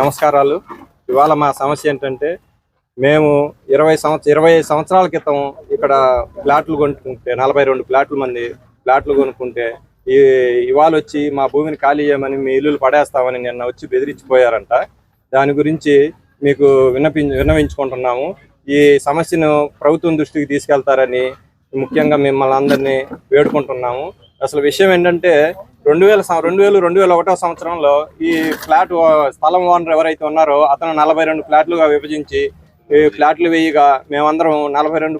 నమస్కారాలు. ఇవాళ మా సమస్య ఏంటంటే మేము ఇరవై సంవత్సర ఇరవై సంవత్సరాల క్రితం ఇక్కడ ప్లాట్లు కొనుక్కుంటే నలభై రెండు ఫ్లాట్లు మంది ప్లాట్లు కొనుక్కుంటే ఈ ఇవాళ వచ్చి మా భూమిని ఖాళీ చేయమని మీ ఇల్లులు పడేస్తామని నిన్న వచ్చి బెదిరించిపోయారంట. దాని గురించి మీకు విన్నపి విన్నవించుకుంటున్నాము. ఈ సమస్యను ప్రభుత్వం దృష్టికి తీసుకెళ్తారని ముఖ్యంగా మిమ్మల్ని అందరినీ వేడుకుంటున్నాము. అసలు విషయం ఏంటంటే రెండు వేల రెండు వేలు రెండు వేల ఒకటో సంవత్సరంలో ఈ ఫ్లాట్ స్థలం ఓనర్ ఎవరైతే ఉన్నారో అతను నలభై రెండు ఫ్లాట్లుగా విభజించి ఈ ఫ్లాట్లు వేయగా మేమందరం నలభై రెండు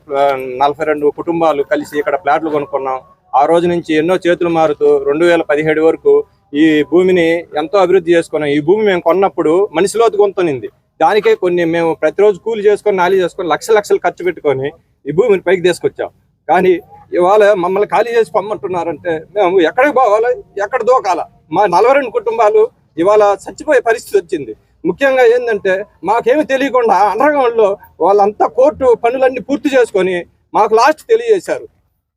నలభై రెండు కుటుంబాలు కలిసి ఇక్కడ ఫ్లాట్లు కొనుక్కున్నాం. ఆ రోజు నుంచి ఎన్నో చేతులు మారుతూ రెండు వేల పదిహేడు వరకు ఈ భూమిని ఎంతో అభివృద్ధి చేసుకున్నాం. ఈ భూమి మేము కొన్నప్పుడు మనిషిలోతు కొంతనింది దానికే కొన్ని మేము ప్రతిరోజు కూలి చేసుకొని నాలి చేసుకొని లక్ష లక్షలు ఖర్చు పెట్టుకొని ఈ భూమిని పైకి తీసుకొచ్చాం. కానీ ఇవాళ మమ్మల్ని ఖాళీ చేసి పొమ్మంటున్నారంటే మేము ఎక్కడికి పోవాలి? ఎక్కడ దూకాల? మా నలభై రెండు కుటుంబాలు ఇవాళ చచ్చిపోయే పరిస్థితి వచ్చింది. ముఖ్యంగా ఏంటంటే మాకేమి తెలియకుండా అండర్గ్రౌండ్లో వాళ్ళంతా కోర్టు పనులన్నీ పూర్తి చేసుకొని మాకు లాస్ట్ తెలియజేశారు.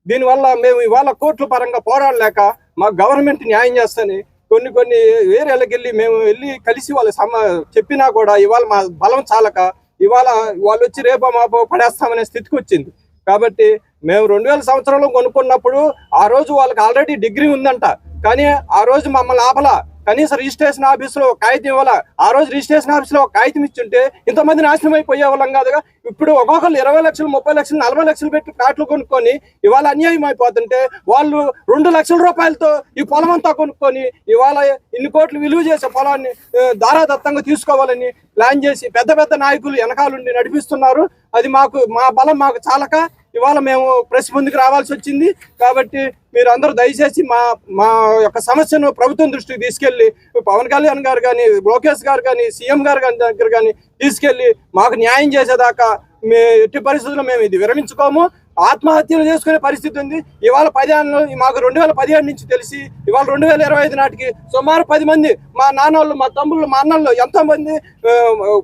దీనివల్ల మేము ఇవాళ కోర్టుల పరంగా పోరాడలేక మాకు గవర్నమెంట్ న్యాయం చేస్తని కొన్ని కొన్ని ఏరియాలకు వెళ్ళి మేము వెళ్ళి కలిసి వాళ్ళ సమ చెప్పినా కూడా ఇవాళ మా బలం చాలక ఇవాళ వాళ్ళు వచ్చి రేపో మాపో పడేస్తామనే స్థితికి వచ్చింది. కాబట్టి మేము రెండు వేల సంవత్సరంలో కొనుక్కున్నప్పుడు ఆ రోజు వాళ్ళకి ఆల్రెడీ డిగ్రీ ఉందంట. కానీ ఆ రోజు మమ్మల్ని ఆపల. కనీసం రిజిస్ట్రేషన్ ఆఫీసులో ఒక కాగితం ఇవ్వాల? ఆ రోజు రిజిస్ట్రేషన్ ఆఫీసులో ఒక కాగితం ఇచ్చుంటే ఇంతమంది నాశనం అయిపోయే వాళ్ళం కాదుగా ఇప్పుడు ఒక్కొక్కరు ఇరవై లక్షలు ముప్పై లక్షలు నలభై లక్షలు పెట్టి ప్లాట్లు కొనుక్కొని ఇవాళ అన్యాయం అయిపోతుంటే వాళ్ళు రెండు లక్షల రూపాయలతో ఈ పొలం అంతా కొనుక్కొని ఇవాళ ఇన్ని కోట్లు విలువ చేసే పొలాన్ని దారాదత్తంగా తీసుకోవాలని ప్లాన్ చేసి పెద్ద పెద్ద నాయకులు వెనకాలండి నడిపిస్తున్నారు. అది మాకు మా బలం మాకు చాలక ఇవాళ మేము ప్రెస్ ముందుకు రావాల్సి వచ్చింది. కాబట్టి మీరు అందరూ దయచేసి మా మా యొక్క సమస్యను ప్రభుత్వం దృష్టికి తీసుకెళ్ళి పవన్ కళ్యాణ్ గారు కానీ లోకేష్ గారు కానీ సీఎం గారు కానీ దగ్గర కానీ తీసుకెళ్ళి మాకు న్యాయం చేసేదాకా మే ఎట్టి పరిస్థితుల్లో మేము ఇది విరమించుకోము. ఆత్మహత్యలు చేసుకునే పరిస్థితి ఉంది. ఇవాళ పదిహేను మాకు రెండు వేల పదిహేడు నుంచి తెలిసి ఇవాళ రెండు వేల ఇరవై ఐదు నాటికి సుమారు పది మంది మా నాన్నోళ్ళు మా తమ్ముళ్ళు మా అన్నళ్ళు ఎంతోమంది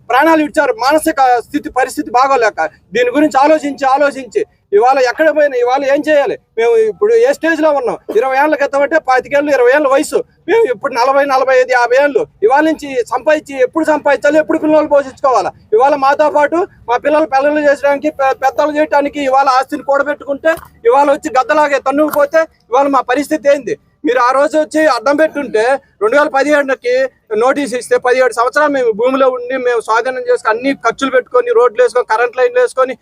ప్రాణాలు ఇచ్చారు. మానసిక స్థితి పరిస్థితి బాగోలేక దీని గురించి ఆలోచించి ఆలోచించి ఇవాళ ఎక్కడ పోయినా ఇవాళ ఏం చేయాలి? మేము ఇప్పుడు ఏ స్టేజ్లో ఉన్నాం? ఇరవై ఏళ్ళ క్రితం అంటే పాతికేళ్ళు ఇరవై ఏళ్ళ వయసు. మేము ఇప్పుడు నలభై నలభై ఐదు యాభై ఏళ్ళు. ఇవాళ నుంచి సంపాదించి ఎప్పుడు సంపాదించాలి ఎప్పుడు పిల్లలు పోషించుకోవాలా? ఇవాళ మాతో పాటు మా పిల్లలు పిల్లలు చేసడానికి పెద్దలు చేయడానికి ఇవాళ ఆస్తిని కూడబెట్టుకుంటే ఇవాళ వచ్చి గద్దలాగే తన్నుకుపోతే ఇవాళ మా పరిస్థితి ఏంది? మీరు ఆ రోజు వచ్చి అడ్డం పెట్టుంటే రెండు వేల పదిహేడుకి నోటీస్ ఇస్తే పదిహేడు సంవత్సరాలు మేము భూమిలో ఉండి మేము స్వాధీనం చేసుకుని అన్ని ఖర్చులు పెట్టుకొని రోడ్లు వేసుకొని కరెంట్ లైన్లు వేసుకొని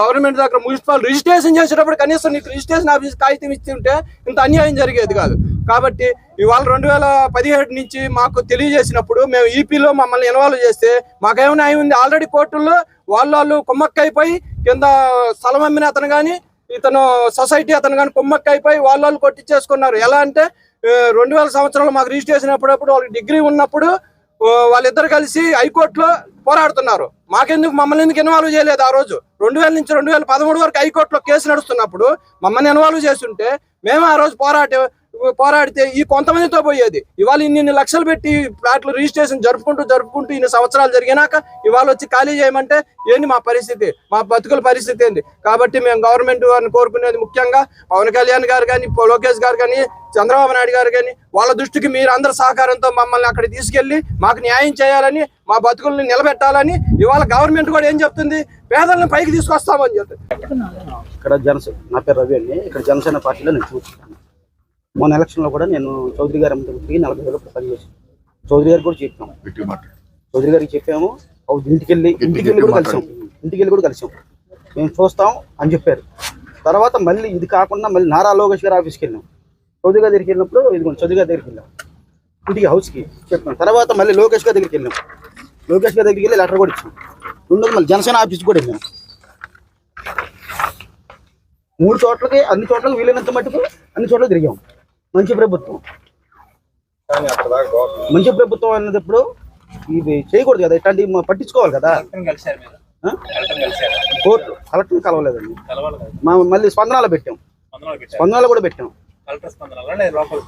గవర్నమెంట్ దగ్గర మున్సిపల్ రిజిస్ట్రేషన్ చేసేటప్పుడు కనీసం నీకు రిజిస్ట్రేషన్ ఆఫీస్ కాగితం ఇస్తుంటే ఇంత అన్యాయం జరిగేది కాదు. కాబట్టి ఇవాళ రెండు వేల పదిహేడు నుంచి మాకు తెలియజేసినప్పుడు మేము ఈపీలో మమ్మల్ని ఇన్వాల్వ్ చేస్తే మాకేమైనా ఉంది? ఆల్రెడీ కోర్టుల్లో వాళ్ళు వాళ్ళు కుమ్మక్కైపోయి కింద స్థలం అమ్మిన అతను కానీ ఇతను సొసైటీ అతను కానీ కుమ్మక్క అయిపోయి వాళ్ళు వాళ్ళు కొట్టించేసుకున్నారు ఎలా అంటే రెండు వేల సంవత్సరంలో మాకు రిజిస్ట్రేషన్ అప్పుడప్పుడు వాళ్ళకి డిగ్రీ ఉన్నప్పుడు వాళ్ళిద్దరు కలిసి హైకోర్టులో పోరాడుతున్నారు. మాకెందుకు మమ్మల్ని ఎందుకు ఇన్వాల్వ్ చేయలేదు ఆ రోజు? రెండు వేల నుంచి రెండు వేల పదమూడు వరకు హైకోర్టులో కేసు నడుస్తున్నప్పుడు మమ్మల్ని ఇన్వాల్వ్ చేస్తుంటే మేము ఆ రోజు పోరాట పోరాడితే ఈ కొంతమందితో పోయేది. ఇవాళ ఇన్ని ఇన్ని లక్షలు పెట్టి ఫ్లాట్లు రిజిస్ట్రేషన్ జరుపుకుంటూ జరుపుకుంటూ ఇన్ని సంవత్సరాలు జరిగినాక ఇవాళ వచ్చి ఖాళీ చేయమంటే ఏంటి మా పరిస్థితి? మా బతుకుల పరిస్థితి ఏంది? కాబట్టి మేము గవర్నమెంట్ వారిని కోరుకునేది ముఖ్యంగా పవన్ కళ్యాణ్ గారు కానీ లోకేష్ గారు కానీ చంద్రబాబు నాయుడు గారు కానీ వాళ్ళ దృష్టికి మీరు అందరి సహకారంతో మమ్మల్ని అక్కడ తీసుకెళ్ళి మాకు న్యాయం చేయాలని మా బతుకుల్ని నిలబెట్టాలని ఇవాళ గవర్నమెంట్ కూడా ఏం చెప్తుంది? పేదలను పైకి తీసుకొస్తామని చెప్తుంది. ఇక్కడ జనసేన నా పేరు రవి అండి. ఇక్కడ జనసేన పార్టీలో నేను చూస్తున్నాను. మొన్న ఎలక్షన్లో కూడా నేను చౌదరి గారి అమ్మకి నలభై వేలు పని చేశాను. చౌదరి గారికి కూడా చెప్పాము. చౌదరి గారికి చెప్పాము ఇంటికి వెళ్ళి ఇంటికి వెళ్ళి కూడా కలిసాం. ఇంటికి వెళ్ళి కూడా కలిసాం. మేము చూస్తాం అని చెప్పారు. తర్వాత మళ్ళీ ఇది కాకుండా మళ్ళీ నారా లోకేష్ గారి ఆఫీస్కి వెళ్ళాం. చౌదరి గారి దగ్గరికి వెళ్ళినప్పుడు ఇది చౌదరి గారి దగ్గరికి వెళ్ళాం. ఇంటికి హౌస్కి చెప్పాం. తర్వాత మళ్ళీ లోకేష్ గారి దగ్గరికి వెళ్ళాం. లోకేష్ గారి దగ్గరికి వెళ్ళి లెటర్ కూడా ఇచ్చాం. రెండోది మళ్ళీ జనసేన ఆఫీస్కి కూడా వెళ్ళాం. మూడు చోట్లకి అన్ని చోట్లకి వీలైనంత మట్టుకు అన్ని చోట్ల తిరిగాం. మంచి ప్రభుత్వం. మంచి ప్రభుత్వం అన్నప్పుడు ఇది చేయకూడదు కదా ఇట్లాంటివి మ- పట్టించుకోవాలి కదా. ఆ? కోర్టు కలెక్టర్ కలవలేదండి. మా మళ్ళీ స్పందనాలు పెట్టాం. స్పందనాలు కూడా పెట్టాం.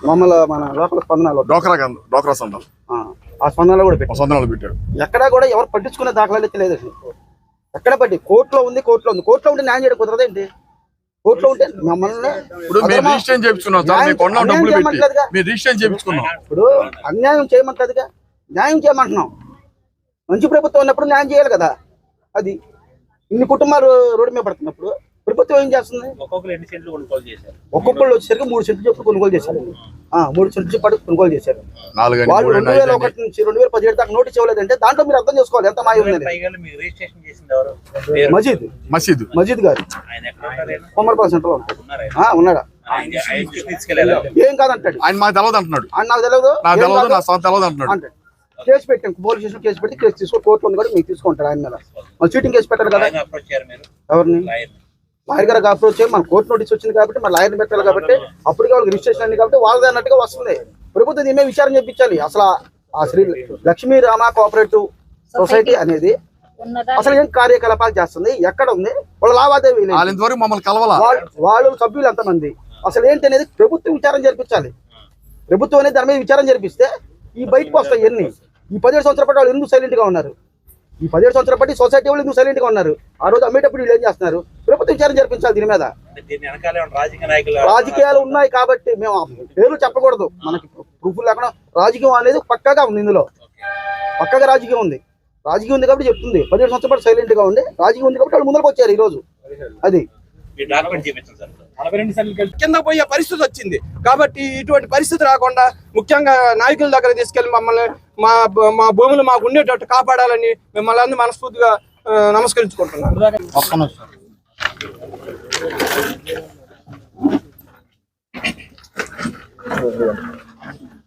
మమ్మల్ని మన స్పందనాలు డోక్రా డోక్రా ఆ, ఆ స్పందనాలు కూడా పెట్టాం. పెట్టాడు ఎక్కడా కూడా ఎవరు పట్టించుకునే దాఖలాలు అయితే లేదు ఎక్కడ పట్టి కోర్టులో ఉంది కోర్టులో ఉంది. కోర్టులో ఉంటే న్యాయం చేయడం కుదరదేంటి? కోర్టులో ఉంటే మమ్మల్ని ఇప్పుడు మేము రిజిస్ట్రేషన్ చేయించుకున్నాం సార్ డబ్బులు పెట్టి. రిజిస్ట్రేషన్ చేయించుకున్నాం. ఇప్పుడు అన్యాయం చేయమంటదిగా న్యాయం చేయమంటున్నాం. మంచి ప్రభుత్వం ఉన్నప్పుడు న్యాయం చేయాలి కదా. అది ఇన్ని కుటుంబాలు రోడ్డు మీద పడుతున్నప్పుడు ప్రభుత్వం ఏం చేస్తుంది? ఒక్కొక్కరు ఎన్ని సెంట్లు కొనుగోలు చేశారు? ఒక్కొక్కళ్ళు వచ్చేసరికి మూడు సెంట్లు చొప్పున కొనుగోలు చేశారు. ఆ, మూడు సెంట్లు చొప్పున కొనుగోలు చేశారు. వాళ్ళు రెండు వేల ఒకటి నుంచి రెండు వేల పదిహేడు దాకా నోటీస్ ఇవ్వలేదంటే దాంట్లో మీరు అర్థం చేసుకోవాలి ఎంత మాయ ఉందని. మజీద్. మసీదు. మజీద్ గారు? కొమ్మరపాల సెంటర్ ఉన్నాడా? ఏం కాదంటాడు. ఆయన మాకు తెలియదు అంటున్నాడు. ఆయన నాకు తెలియదు నాకు తెలియదు కాదు. నా సొంత తెలియదు అంటున్నాడు. అంటాడు. కేసు పెట్టాం. పోలీస్ స్టేషన్ కేసు పెట్టి కేసు తీసుకో కోర్టులో ఉంది కూడా మీకు తీసుకుంటాడు ఆయన మీద. మరి చీటింగ్ కేసు పెట్టారు కదా. ఆయన అప్రోచ్ చేయారు మీరు. ఎవరిని? లాయర్ గారికి అప్రోచ్ మన కోర్టు నోటీస్ వచ్చింది కాబట్టి మన లాయర్ని పెట్టాలి కాబట్టి అప్పటికే వాళ్ళకి రిజిస్ట్రేషన్ అయింది కాబట్టి వాళ్ళది అన్నట్టుగా వస్తుంది. ప్రభుత్వం దీని మీద విచారణ చేయించాలి అసలు ఆ- శ్రీ లక్ష్మీ రామ కోఆపరేటివ్ సొసైటీ అనేది అసలు ఏం కార్యకలాపాలు చేస్తుంది? ఎక్కడ ఉంది? వాళ్ళ లావాదేవీ వాళ్ళు ఇంతవరకు మమ్మల్ని కలవాలా? వాళ్ళు వాళ్ళు సభ్యులు ఎంతమంది? అసలు ఏంటి అనేది ప్రభుత్వం విచారణ జరిపించాలి ప్రభుత్వం అనేది దాని మీద విచారణ జరిపిస్తే ఈ బయటకు వస్తాయి ఎన్ని ఈ పదిహేడు సంవత్సరాల పాటు వాళ్ళు ఎందుకు సైలెంట్గా ఉన్నారు? ఈ పదిహేడు సంవత్సరాల పాటు సొసైటీ వాళ్ళు ఎందుకు సైలెంట్గా ఉన్నారు? ఆ రోజు అమ్మేటప్పుడు వీళ్ళు ఏం చేస్తున్నారు? ప్రభుత్వం విచారణ జరిపించాలి దీని మీద. రాజకీయాలు ఉన్నాయి కాబట్టి మేము ఆ పేర్లు చెప్పకూడదు. మనకి ప్రూఫ్ లేకుండా రాజకీయం అనేది పక్కాగా ఉంది ఇందులో. పక్కగా రాజకీయం ఉంది. రాజకీయం ఉంది కాబట్టి చెప్తుంది. పదిహేడు సంవత్సరాల పాటు సైలెంట్గా ఉండి రాజకీయం ఉంది కాబట్టి వాళ్ళు ముందరకు వచ్చారు ఈ రోజు. అది. కింద పోయే పరిస్థితి వచ్చింది. కాబట్టి ఇటువంటి పరిస్థితి రాకుండా ముఖ్యంగా నాయకుల దగ్గర తీసుకెళ్ళి మమ్మల్ని మా మా భూములు మాకు ఉండేటట్టు కాపాడాలని మిమ్మల్ని అందరూ మనస్ఫూర్తిగా నమస్కరించుకుంటున్నాను.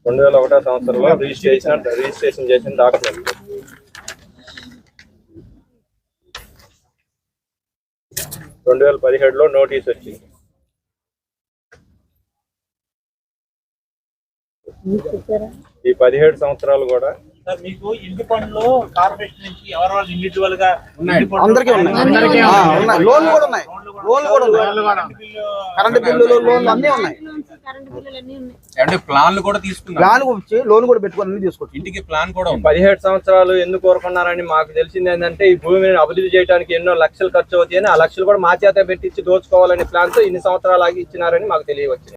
రెండు వేల ఒకటో సంవత్సరంలో రిజిస్ట్రేషన్ రిజిస్ట్రేషన్ చేసిన డాక్యుమెంట్. రెండు వేల పదిహేడులో నోటీస్ వచ్చింది. ఈ పదిహేడు సంవత్సరాలు కూడా మీకు ఇంటి పనులు కార్పొరేషన్ నుంచి ఎవరి వాళ్ళు ఇండివిజువల్గా అందరికీ ఉన్నాయి. లోన్లు కూడా ఉన్నాయి. లోన్లు కూడా ఉన్నాయి. కరెంట్ బిల్లులు లోన్లు అన్నీ ఉన్నాయి. కరెంట్ బిల్లులు అన్నీ ఉన్నాయి. అంటే ప్లాన్లు కూడా తీసుకున్నారు. ప్లాన్ వచ్చి లోన్ కూడా పెట్టుకొని అన్ని తీసుకోవచ్చు. ఇంటికి ప్లాన్ కూడా ఉంది. పదిహేడు సంవత్సరాలు ఎందుకు కోరుకున్నారని మాకు తెలిసింది ఏంటంటే ఈ భూమిని అభివృద్ధి చేయడానికి ఎన్నో లక్షలు ఖర్చు అవుతాయని ఆ లక్షలు కూడా మా చేత పెట్టించి దోచుకోవాలనే ప్లాన్తో ఇన్ని సంవత్సరాలు ఆగి ఇచ్చినారని మాకు తెలియవచ్చింది.